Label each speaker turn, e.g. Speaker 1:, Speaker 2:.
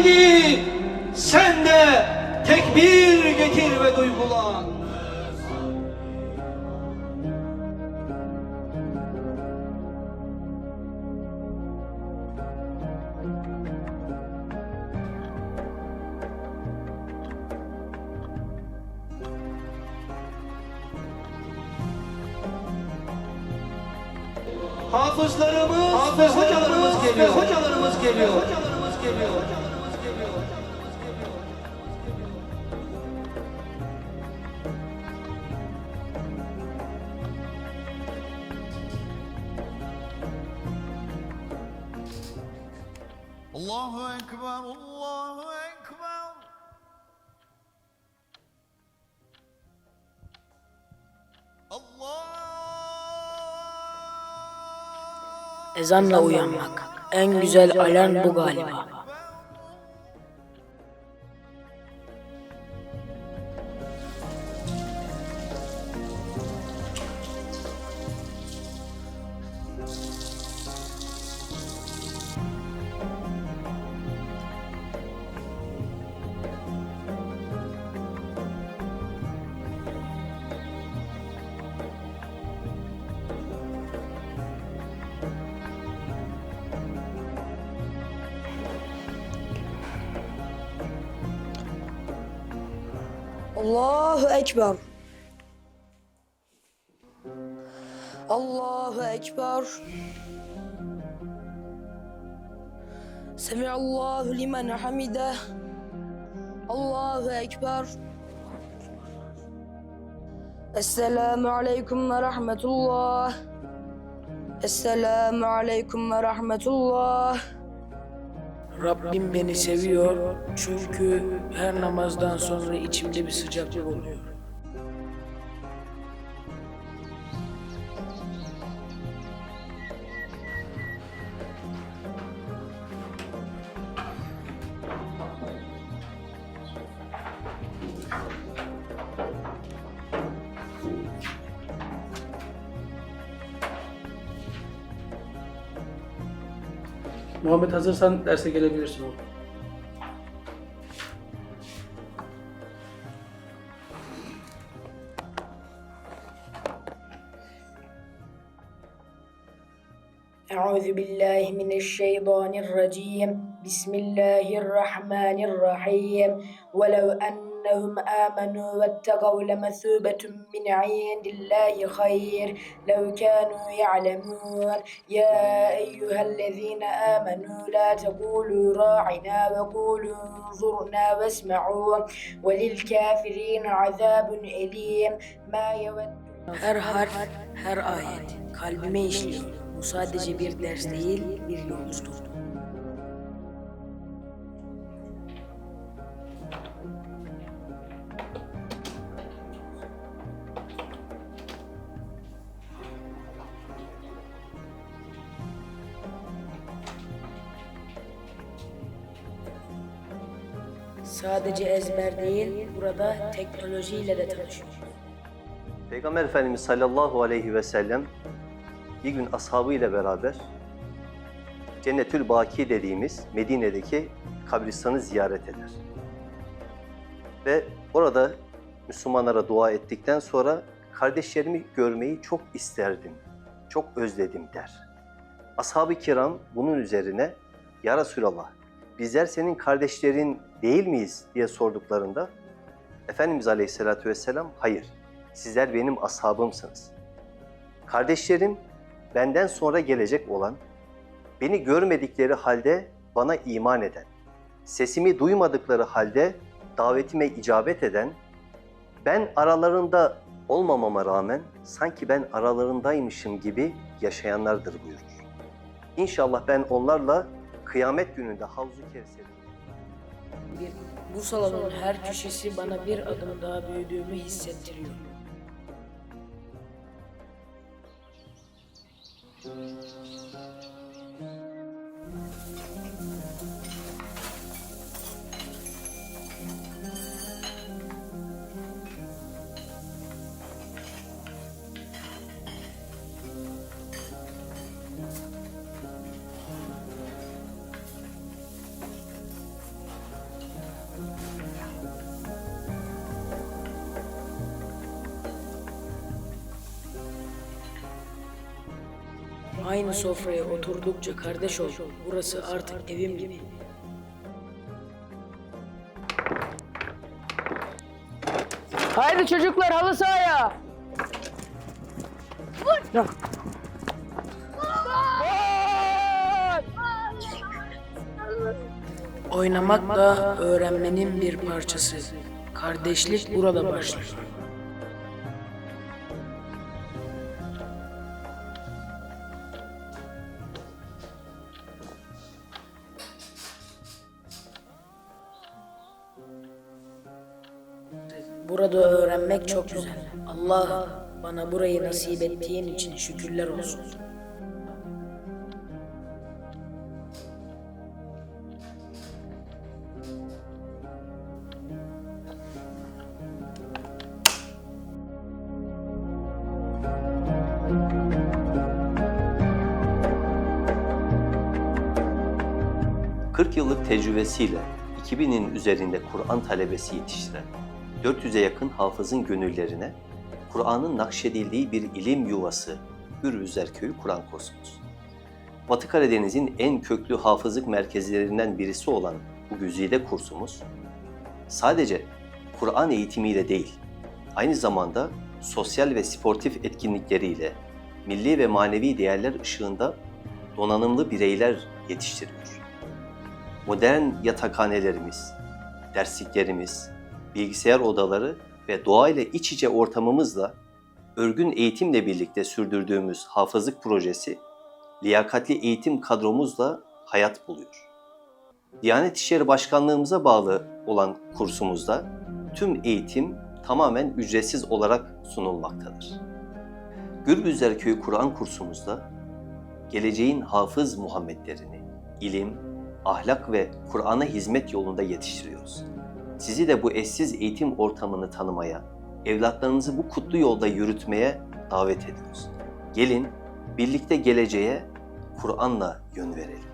Speaker 1: Haydi sen de tekbir getir ve duygulan. Hafızlarımız, Hafız hocalarımız geliyor. Hocalarımız geliyor. Hocalarımız geliyor.
Speaker 2: Ekber, Allahu Ekber. Allah.
Speaker 3: Ezanla uyanmak. En güzel alarm bu galiba.
Speaker 4: Allahu Ekber. Allahu Ekber. Semiallahu limen hamide. Allahu Ekber. Esselamu aleyküm ve rahmetullah. Esselamu aleyküm ve rahmetullah.
Speaker 3: Rabbim beni seviyor çünkü her namazdan sonra içimde bir sıcaklık oluyor.
Speaker 5: Muhammed hazırsan derse gelebilirsin oğlum.
Speaker 3: أعوذ بالله من الشيطان الرجيم بسم الله الرحمن الرحيم ولو أنهم آمنوا واتقوا لمثوبة من عند الله خير. لو كانوا يعلمون. يا أيها الذين آمنوا لا تقولوا راعنا وقولوا انظرنا واسمعوا. وللكافرين عذاب أليم. ما يود Her harf, her ayet kalbime işliyor. Bu sadece bir ders değil, bir. Sadece ezber değil, burada teknolojiyle de tanışıyor.
Speaker 6: Peygamber Efendimiz sallallahu aleyhi ve sellem bir gün ashabıyla beraber Cennetül Baki dediğimiz Medine'deki kabristanı ziyaret eder. Ve orada Müslümanlara dua ettikten sonra kardeşlerimi görmeyi çok isterdim, çok özledim der. Ashab-ı kiram bunun üzerine Ya Resulallah bizler senin kardeşlerin değil miyiz diye sorduklarında Efendimiz Aleyhisselatü Vesselam hayır sizler benim ashabımsınız. Kardeşlerim benden sonra gelecek olan, beni görmedikleri halde bana iman eden, sesimi duymadıkları halde davetime icabet eden, ben aralarında olmamama rağmen sanki ben aralarındaymışım gibi yaşayanlardır buyurur. İnşallah ben onlarla kıyamet gününde Havzu Kevser'in
Speaker 3: bir, bu salonun her köşesi bana bir adım daha büyüdüğümü hissettiriyor. Thank you. Aynı sofraya oturdukça kardeş olduk. Burası artık evim gibi.
Speaker 4: Haydi çocuklar halı sahaya.
Speaker 3: Oynamak da öğrenmenin bir parçası. Kardeşlik burada başlar. Burada öğrenmek çok güzel. Allah bana burayı nasip ettiğin için şükürler olsun.
Speaker 6: Hı. 40 yıllık tecrübesiyle 2000'in üzerinde Kur'an talebesi yetiştiren 400'e yakın hafızın gönüllerine Kur'an'ın nakşedildiği bir ilim yuvası Hürrüzler Köyü Kur'an kursumuz. Batı Karadeniz'in en köklü hafızlık merkezlerinden birisi olan bu güzide kursumuz, sadece Kur'an eğitimiyle değil, aynı zamanda sosyal ve sportif etkinlikleriyle milli ve manevi değerler ışığında donanımlı bireyler yetiştiriyor. Modern yatakhanelerimiz, dersliklerimiz, bilgisayar odaları ve doğayla iç içe ortamımızla örgün eğitimle birlikte sürdürdüğümüz hafızlık projesi liyakatli eğitim kadromuzla hayat buluyor. Diyanet İşleri Başkanlığımıza bağlı olan kursumuzda tüm eğitim tamamen ücretsiz olarak sunulmaktadır. Gürbüzler Köyü Kur'an kursumuzda geleceğin hafız Muhammedlerini ilim, ahlak ve Kur'an'a hizmet yolunda yetiştiriyoruz. Sizi de bu eşsiz eğitim ortamını tanımaya, evlatlarınızı bu kutlu yolda yürütmeye davet ediyoruz. Gelin birlikte geleceğe Kur'an'la yön verelim.